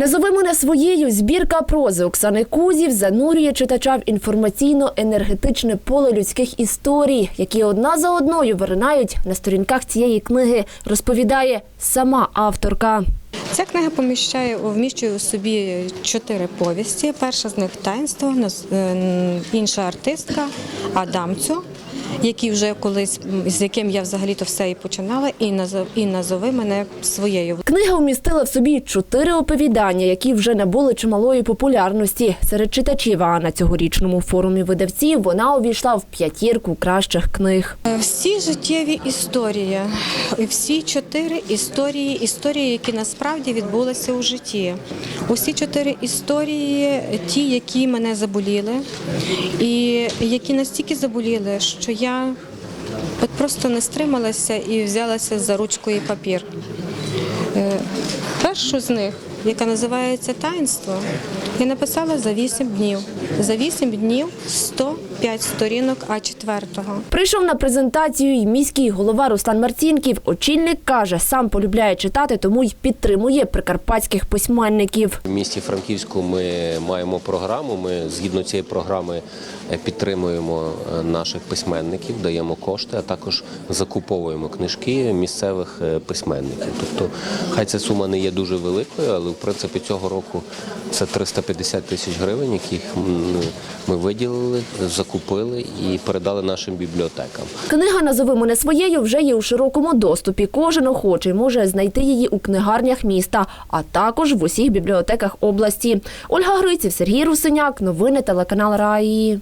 Назови мене своєю збірка прози Оксани Кузів занурює читача в інформаційно-енергетичне поле людських історій, які одна за одною виринають на сторінках цієї книги, розповідає сама авторка. Ця книга поміщає, вміщує у собі чотири повісті. Перша з них таїнство, е, інша артистка Адамцю, який вже колись з яким я взагалі то все і починала, і назов і назови мене своєю. Книга вмістила в собі чотири оповідання, які вже набули чималої популярності серед читачів. А на цьогорічному форумі видавців вона увійшла в п'ятірку кращих книг. Всі життєві історії, всі чотири історії, історії, які насправді відбулися у житті. Усі чотири історії, ті, які мене заболіли, і які настільки заболіли, що я от просто не стрималася і взялася за ручку і папір. Е, Першу з них, яка називається Таїнство, я написала за 8 днів. За 8 днів 105 сторінок А4. Прийшов на презентацію й міський голова Руслан Марцінків. Очільник каже, сам полюбляє читати, тому й підтримує прикарпатських письменників. В місті Франківську ми маємо програму. Ми згідно цієї програми е, підтримуємо е, наших письменників, даємо кошти, а також закуповуємо книжки місцевих письменників. Тобто, хай ця сума не є дуже великою, але в принципі цього року це 350 тисяч гривень, яких ми виділили, закупили і передали нашим бібліотекам. Книга «Назови мене своєю» вже є у широкому доступі. Кожен охочий може знайти її у книгарнях міста, а також в усіх бібліотеках області. Ольга Гриців, Сергій Русиняк. Новини телеканал Раї.